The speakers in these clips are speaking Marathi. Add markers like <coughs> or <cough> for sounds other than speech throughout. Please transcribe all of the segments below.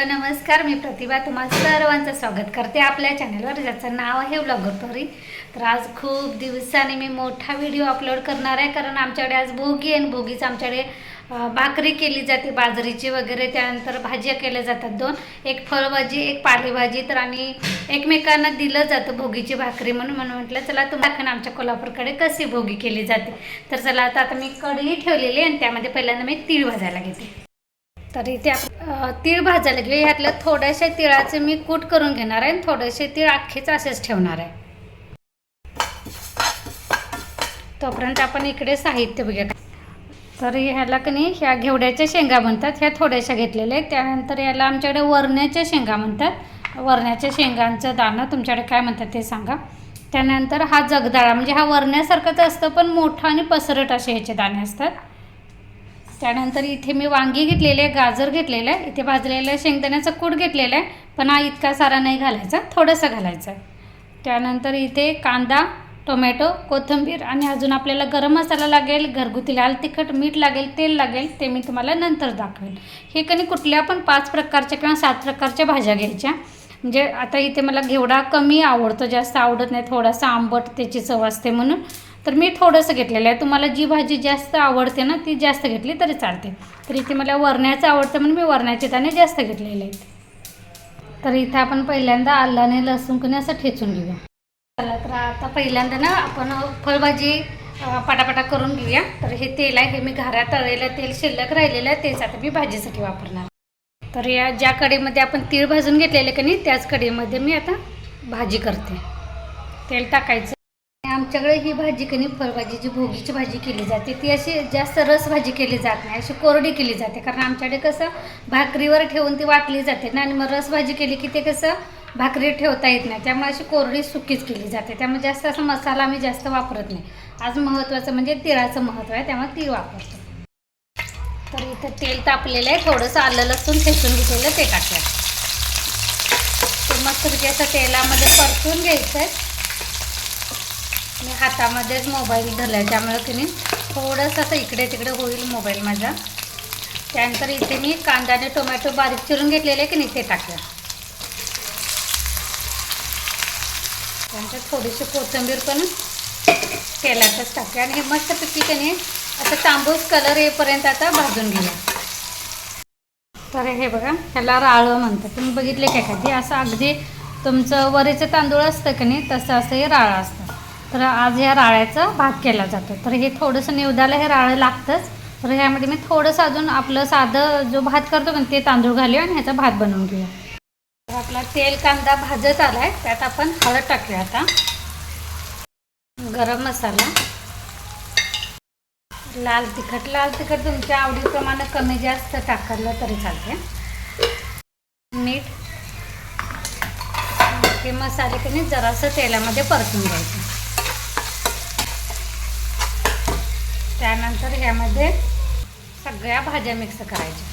हॅलो नमस्कार. मी प्रतिभा तुम्हाला सर्वांचं स्वागत करते आपल्या चॅनलवर ज्याचं नाव आहे ब्लॉगर तर आज खूप दिवसांनी मी मोठा व्हिडिओ अपलोड करणार आहे कारण आमच्याकडे आज भोगी आहे आणि भोगीच आमच्याकडे भाकरी केली जाते बाजरीची वगैरे त्यानंतर भाज्या केल्या जातात दोन. एक फळभाजी एक पालेभाजी तर आणि एकमेकांना दिलं जातं भोगीची भाकरी म्हणून. म्हणून म्हटलं चला तुम्हाला दाखवा आमच्या कोल्हापूरकडे कशी भोगी केली जाते. तर चला आता आता मी कढई ठेवलेली आहे आणि त्यामध्ये पहिल्यांदा मी तीळ भाजायला घेते. तर इथे आप- तीळ भाजायला घेऊ. ह्यातलं थोड्याशा तिळाचे मी कूट करून घेणार आहे आणि थोडेसे तीळ अख्खेच असेच ठेवणार आहे. तोपर्यंत आपण इकडे साहित्य बघूया. तर ह्याला की नाही ह्या घेवड्याच्या शेंगा म्हणतात. ह्या थोड्याशा घेतलेल्या आहेत. त्यानंतर याला आमच्याकडे वरण्याच्या शेंगा म्हणतात. वरण्याच्या शेंगांचं दाणं तुमच्याकडे काय म्हणतात ते सांगा. त्यानंतर हा जगदाळा म्हणजे हा वरण्यासारखाच असतं पण मोठा आणि पसरट असे ह्याचे दाणे असतात. त्यानंतर इथे मी वांगी घेतलेले आहे गाजर घेतलेलं आहे. इथे भाजलेलं शेंगदाण्याचा कूट घेतलेला आहे. पण हा इतका सारा नाही घालायचा थोडासा घालायचा आहे. त्यानंतर इथे कांदा टोमॅटो कोथिंबीर आणि अजून आपल्याला गरम मसाला लागेल घरगुती लाल तिखट मीठ लागेल तेल लागेल ते मी तुम्हाला नंतर दाखवेल हे कणी कुठल्या पण पाच प्रकारच्या किंवा सात प्रकारच्या भाज्या घ्यायच्या. म्हणजे आता इथे मला घेवडा कमी आवडतो जास्त आवडत नाही थोडासा आंबट त्याची चव असते म्हणून. तर मी थोडंसं घेतलेलं आहे. तुम्हाला जी भाजी जास्त आवडते ना ती जास्त घेतली तरी चालते. तर इथे मला वरण्याचं आवडतं म्हणून मी वरण्याचे दाणे जास्त घेतलेले आहेत. तर इथे आपण पहिल्यांदा आल्लाने लसूण कुणी असं ठेचून घेऊया. चला तर आता पहिल्यांदा ना आपण फळभाजी पटापटा करून घेऊया. तर हे तेल आहे हे मी घरात तळलेलं तेल शिल्लक राहिलेलं आहे तेच आता मी भाजीसाठी वापरणार तर या ज्या कडीमध्ये आपण तीळ भाजून घेतलेले की नाही त्याच कडीमध्ये मी आता भाजी करते. तेल टाकायचं. आमच्याकडे ही भाजी कनी फळभाजीची भोगीची भाजी केली जाते ती अशी जास्त रस भाजी केली जात नाही अशी कोरडी केली जाते. कारण आमच्याकडे कसं भाकरीवर ठेवून ती वाटली जाते ना आणि मग रस भाजी केली की ते कसं भाकरी ठेवता येत नाही. त्यामुळे अशी कोरडी सुकीच केली जाते. त्यामुळे जास्त असा मसाला आम्ही जास्त वापरत नाही. आज महत्त्वाचं म्हणजे तिळाचं महत्त्व आहे त्यामुळे तीळ वापरतो. तर इथं तेल तापलेलं आहे थोडंसं आलं लसूण ठेचून घेतलेलं ते टाकलं मग मस्तपैकी असं तेलामध्ये परतून घ्यायचं आहे. मी हातामध्येच मोबाईल धरला आहे त्यामुळे की नाही थोडंसं असं इकडे तिकडे होईल मोबाईल माझा. त्यानंतर इथे मी कांदा आणि टोमॅटो बारीक चिरून घेतलेले की नाही ते टाकलं. त्यानंतर थोडीशी कोथिंबीर पण तेलातच टाकते आणि हे मस्तपैकी की नाही असं तांबूस कलर येईपर्यंत आता भाजून घेऊया. तर हे बघा ह्याला राळं म्हणतात. तुम्ही बघितले काय कधी असं अगदी तुमचं वरीचं तांदूळ असतं की नाही तसं असं हे राळं असतं. तर आज या राळ्याचा भात केला जातो. तर हे थोडंसं निवदाला हे राळं लागतंच. तर ह्यामध्ये मी थोडंसं अजून आपलं साधं जो भात करतो पण ते तांदूळ घालूया आणि ह्याचा भात बनवून घेऊया. तर आपला तेल कांदा भाजत आला आहे त्यात आपण हळद टाकूया आता. गरम मसाला. लाल तिखट लाल तिखट तुमच्या आवडीप्रमाणे कमी जास्त टाकलं तरी चालते मीठ. हे मसाले की जरासं तेलामध्ये परतून घ्यायचं. त्यानंतर ह्यामध्ये सगळ्या भाज्या मिक्स करायच्या.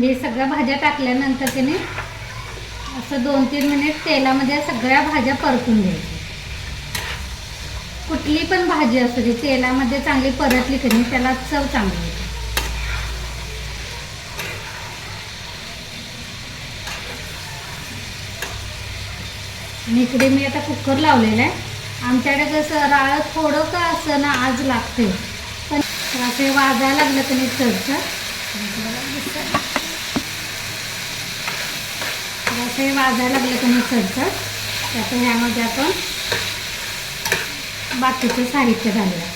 हे सगळ्या भाज्या टाकल्यानंतर त्याने असं दोन तीन मिनिट तेलामध्ये सगळ्या भाज्या परतून घ्यायच्या. कुठली पण भाजी असू दे तेलामध्ये चांगली परतली की नाही त्याला चव चांगली आणि इकडे मी आता कुकर लावलेला आहे. आमच्याकडे कसं राळ थोडं का असं ना आज लागते पण असे वाजायला लागलं तर नाही चढचं असे वाजायला लागलं तर नाही त्याचं ह्यामध्ये आपण बाकीचं साहित्य घालूया.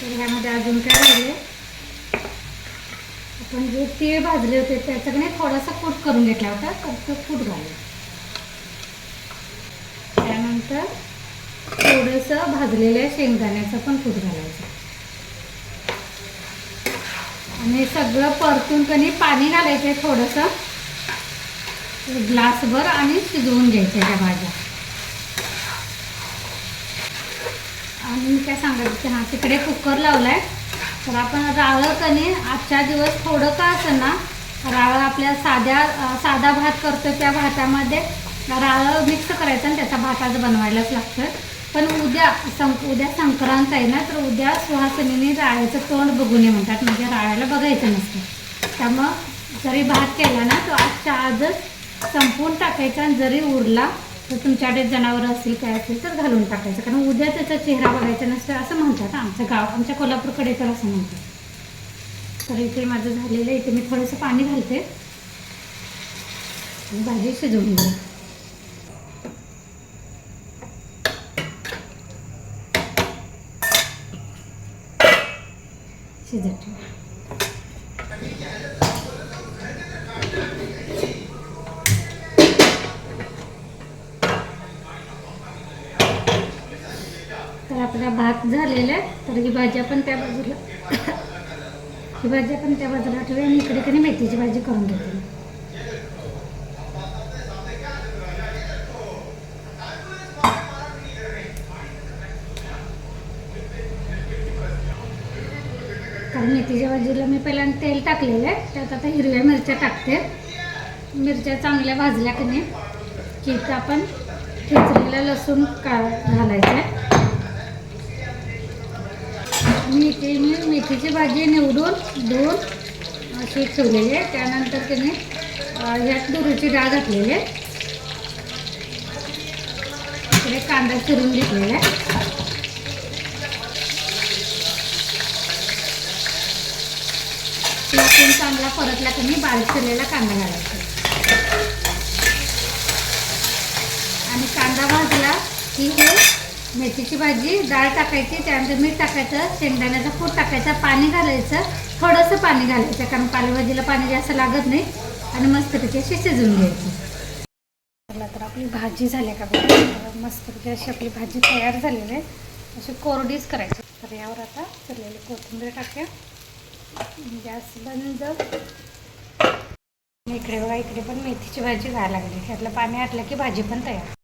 तर ह्यामध्ये अजून काय झाले आपण जे तीळ भाजले होते त्याच्याकडे थोडासा कूट करून घेतला होता तर तो कूट घालूया. त्यानंतर थोडंसं भाजलेल्या शेंगदाण्याचं पण कूट घालायचं. आणि सगळं परतून कणी पाणी घालायचं थोडंसं. ग्लासभर आणि शिजवून घ्यायचं त्या भाज्या. आणि मी काय सांगायचं हां तिकडे कुकर लावला आहे तर आपण रावळ कणी आजच्या दिवस थोडं का असं ना रावळ आपल्या साध्या साधा भात करतो त्या भातामध्ये. राळं मिक्स करायचं आणि त्याचा भात आज बनवायलाच लागतं पण उद्या सं उद्या संक्रांत आहे ना तर उद्या सुहासिनीने राळ्याचं तोंड बघू नये म्हणतात. म्हणजे राळ्याला बघायचं नसतं. त्यामुळं जरी भात केला ना तो आजच्या आजच संपवून टाकायचा आणि जरी उरला तर तुमच्याकडे जनावरं असतील काय असेल तर घालून टाकायचं. कारण उद्या त्याचा चेहरा बघायचा नसतं असं म्हणतात आमचं गाव. आमच्या कोल्हापूरकडे तर असं म्हणतात. तर इथे माझं झालेलं इथे मी थोडंसं पाणी घालते. भाजी शिजवून घेऊ शिजत ठेवा. तर आपला भात झालेला आहे तर ही भाजी आपण त्या बाजूला <coughs> ही भाजी आपण त्या बाजूला ठेवूया आणि इकडे कधी मेथीची भाजी करून घेते कारण मेथीच्या भाजीला मी पहिल्यांदा तेल टाकलेलं आहे. त्यात आता हिरव्या मिरच्या टाकते. मिरच्या चांगल्या भाजल्या की नाही की इथं आपण ठेचलेला लसूण का घालायचं आहे. मी मी मेथीची भाजी निवडून धुवून अशी ठेवलेली आहे. त्यानंतर त्याने ह्यात दुरूची डाळ घातलेली आहे. इकडे कांदा चिरून घेतलेला आहे. लसूण चांगला परतला की मी बारीक केलेला कांदा घालायचा. आणि कांदा भाजला की हे मेथीची भाजी डाळ टाकायची त्यानंतर मीठ टाकायचं शेंगदाण्याचा कूट टाकायचा पाणी घालायचं थोडंसं पाणी घालायचं कारण पालेभाजीला पाणी जास्त लागत नाही आणि मस्तपैकी अशी शिजून घ्यायची. तर आपली भाजी झाली का बघा. मस्तपैकी अशी आपली भाजी तयार झालेली आहे. अशी कोरडीच करायची. तर यावर आता चिरलेली कोथिंबीर टाकूया. गॅस बंद इकडे बघा इकडे पण मेथीची भाजी व्हायला लागली त्यातलं पाणी आटलं की भाजी पण तयार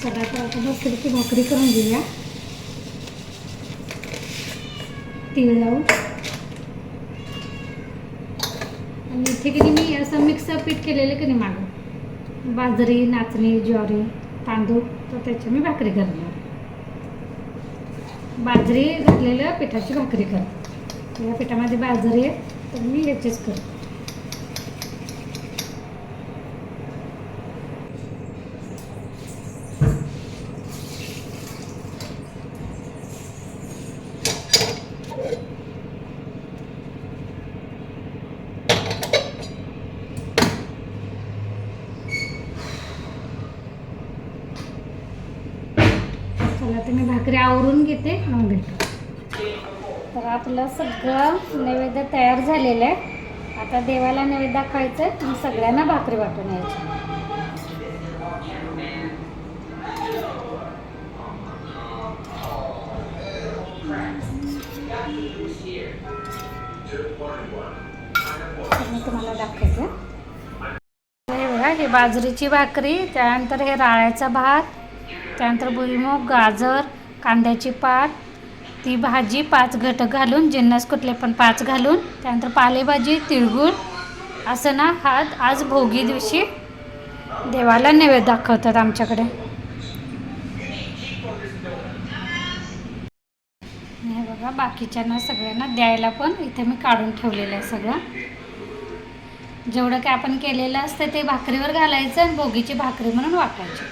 चला तर आता बसली भाकरी करून घेऊया तीळ लावून आणि इथे की नाही मी असं मिक्स पीठ केलेलं की नाही मागं बाजरी नाचणी ज्वारी तांदूळ तर त्याची मी भाकरी करणार. बाजरी घातलेल्या पिठाची भाकरी करते या पिठामध्ये बाजरी आहे तर मी याचीच करते. चला आवरून घेते. मग भेटू तर आपलं सगळं नैवेद्य तयार झालेलं आहे. आता देवाला नैवेद्य दाखवायचं आहे. आणि सगळ्यांना भाकरी वाटून यायची. मी तुम्हाला दाखवते. हे बघा बाजरीची भाकरी त्यानंतर हे राळ्याचा भात त्यानंतर भुईमूग गाजर कांद्याची पात ती भाजी पाच घटक घालून जिन्नस कुठले पण पाच घालून त्यानंतर पालेभाजी तिळगुळ असं ना हा आज भोगी दिवशी देवाला नैवेद्य दाखवतात आमच्याकडे. हे बघा बाकीच्यांना सगळ्यांना द्यायला पण इथे मी काढून ठेवलेलं आहे सगळं. जेवढं काय आपण केलेलं असतं ते भाकरीवर घालायचं आणि भोगीची भाकरी म्हणून वाटायची.